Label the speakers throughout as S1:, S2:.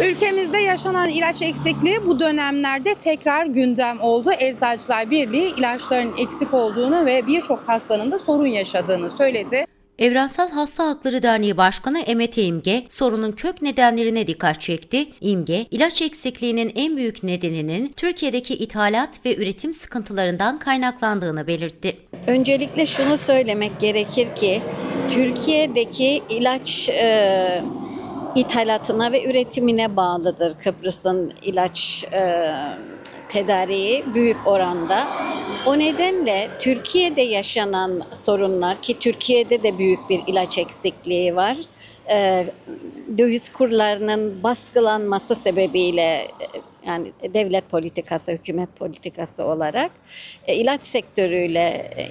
S1: Ülkemizde yaşanan ilaç eksikliği bu dönemlerde tekrar gündem oldu. Eczacılar Birliği ilaçların eksik olduğunu ve birçok hastanın da sorun yaşadığını söyledi.
S2: Evrensel Hasta Hakları Derneği Başkanı Emet İmge sorunun kök nedenlerine dikkat çekti. İmge, ilaç eksikliğinin en büyük nedeninin Türkiye'deki ithalat ve üretim sıkıntılarından kaynaklandığını belirtti.
S3: Öncelikle şunu söylemek gerekir ki Türkiye'deki ilaç e, ithalatına ve üretimine bağlıdır Kıbrıs'ın ilaç e, tedariği büyük oranda. O nedenle Türkiye'de yaşanan sorunlar ki Türkiye'de de büyük bir ilaç eksikliği var. E, döviz kurlarının baskılanması sebebiyle e, yani devlet politikası, hükümet politikası olarak e, ilaç sektörüyle e,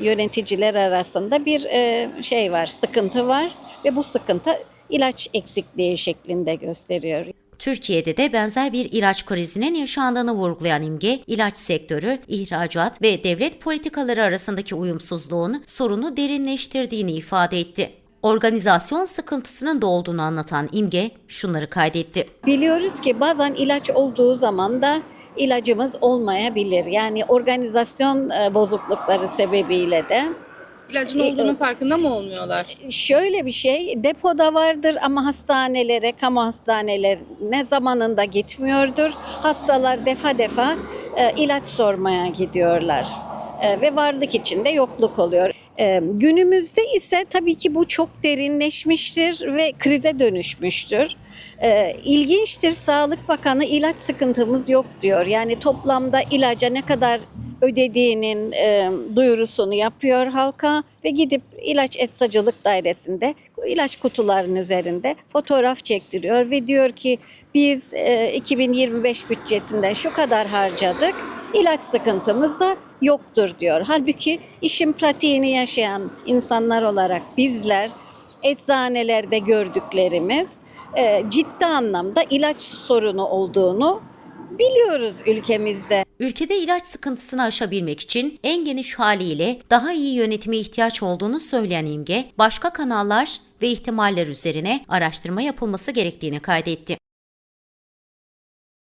S3: yöneticiler arasında bir e, şey var, sıkıntı var ve bu sıkıntı ilaç eksikliği şeklinde gösteriyor.
S2: Türkiye'de de benzer bir ilaç krizinin yaşandığını vurgulayan İmge, ilaç sektörü, ihracat ve devlet politikaları arasındaki uyumsuzluğun sorunu derinleştirdiğini ifade etti. Organizasyon sıkıntısının da olduğunu anlatan İmge şunları kaydetti.
S3: Biliyoruz ki bazen ilaç olduğu zaman da ilacımız olmayabilir. Yani organizasyon e, bozuklukları sebebiyle de
S1: İlacın
S3: E,
S1: olduğunun
S3: e,
S1: farkında mı olmuyorlar?
S3: şöyle bir şey depoda vardır ama hastanelere, kamu hastanelerine zamanında gitmiyordur. Hastalar defa defa e, ilaç sormaya gidiyorlar. E, ve varlık içinde yokluk oluyor. E, günümüzde ise tabii ki bu çok derinleşmiştir ve krize dönüşmüştür. E, ilginçtir Sağlık Bakanı ilaç sıkıntımız yok diyor. Yani toplamda ilaca ne kadar ödediğinin e, duyurusunu yapıyor halka ve gidip ilaç etsacılık dairesinde ilaç kutularının üzerinde fotoğraf çektiriyor ve diyor ki biz e, 2025 bütçesinden şu kadar harcadık ilaç sıkıntımız da yoktur diyor. Halbuki işin pratiğini yaşayan insanlar olarak bizler eczanelerde gördüklerimiz e, ciddi anlamda ilaç sorunu olduğunu biliyoruz ülkemizde.
S2: Ülkede ilaç sıkıntısını aşabilmek için en geniş haliyle daha iyi yönetime ihtiyaç olduğunu söyleyen İmge, başka kanallar ve ihtimaller üzerine araştırma yapılması gerektiğini kaydetti.